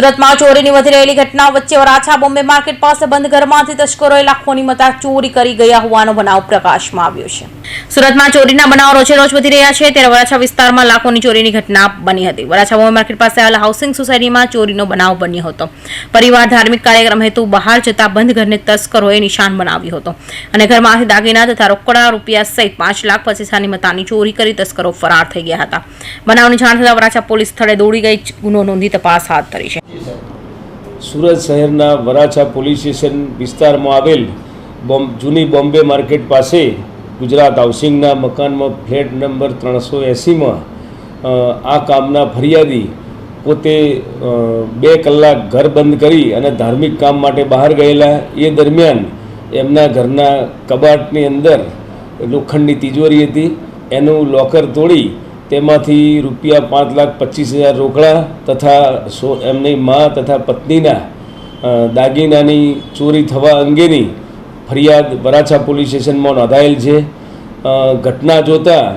સુરતમાં ચોરીની વધી રહેલી ઘટના વચ્ચે વરાછા બોમ્બે માર્કેટ પાસે બંધ ઘરમાંથી તસ્કરોએ લાખોની મતા ચોરી કરી ગયા હોવાનો બનાવ પ્રકાશમાં આવ્યો છે. સુરતમાં ચોરીના બનાવ રોજે રોજ વધી રહ્યા છે, ત્યારે વરાછા વિસ્તારમાં લાખોની ચોરીની ઘટના બની હતી. વરાછા બોમ્બે માર્કેટ પાસે આવેલા હાઉસિંગ સોસાયટીમાં ચોરીનો બનાવ બન્યો હતો. પરિવાર ધાર્મિક કાર્યક્રમ હેતુ બહાર જતા બંધ ઘરને તસ્કરોએ નિશાન બનાવ્યો હતો અને ઘરમાંથી દાગીના તથા રોકડા રૂપિયા સહિત પાંચ લાખ પચીસાની મતાની ચોરી કરી તસ્કરો ફરાર થઈ ગયા હતા. બનાવની જાણ થતાં વરાછા પોલીસ સ્થળે દોડી ગઈ, ગુનો નોંધી તપાસ હાથ ધરી છે. સુરત શહેરના વરાછા પોલીસ સ્ટેશન વિસ્તારમાં આવેલ બોમ્બ, જૂની બોમ્બે માર્કેટ પાસે ગુજરાત હાઉસિંગના મકાનમાં ફ્લેટ નંબર ત્રણસો એંસીમાં આ કામના ફરિયાદી પોતે બે કલાક ઘર બંધ કરી અને ધાર્મિક કામ માટે બહાર ગયેલા. એ દરમિયાન એમના ઘરના કબાટની અંદર લોખંડની તિજોરી હતી. એનું લોકર તોડી તેમાંથી રૂપિયા પાંચ લાખ પચીસ હજાર રોકડા તથા સો એમની મા તથા પત્નીના દાગીનાની ચોરી થવા અંગેની ફરિયાદ વરાછા પોલીસ સ્ટેશનમાં નોંધાયેલ છે. ઘટના જોતાં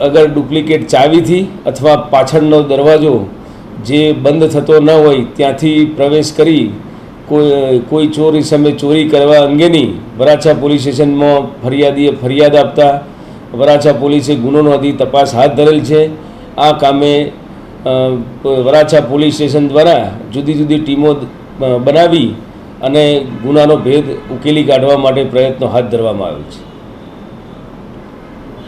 અગર ડુપ્લિકેટ ચાવીથી અથવા પાછળનો દરવાજો જે બંધ થતો ન હોય ત્યાંથી પ્રવેશ કરી કોઈ કોઈ ચોરી સામે ચોરી કરવા અંગેની વરાછા પોલીસ સ્ટેશનમાં ફરિયાદીએ ફરિયાદ આપતા વરાછા પોલીસે ગુનો નોંધી તપાસ હાથ ધરેલ છે. આ કામે વરાછા પોલીસ સ્ટેશન દ્વારા જુદી જુદી ટીમો બનાવી અને ગુનાનો ભેદ ઉકેલી કાઢવા માટે પ્રયત્નો હાથ ધરવામાં આવ્યો છે.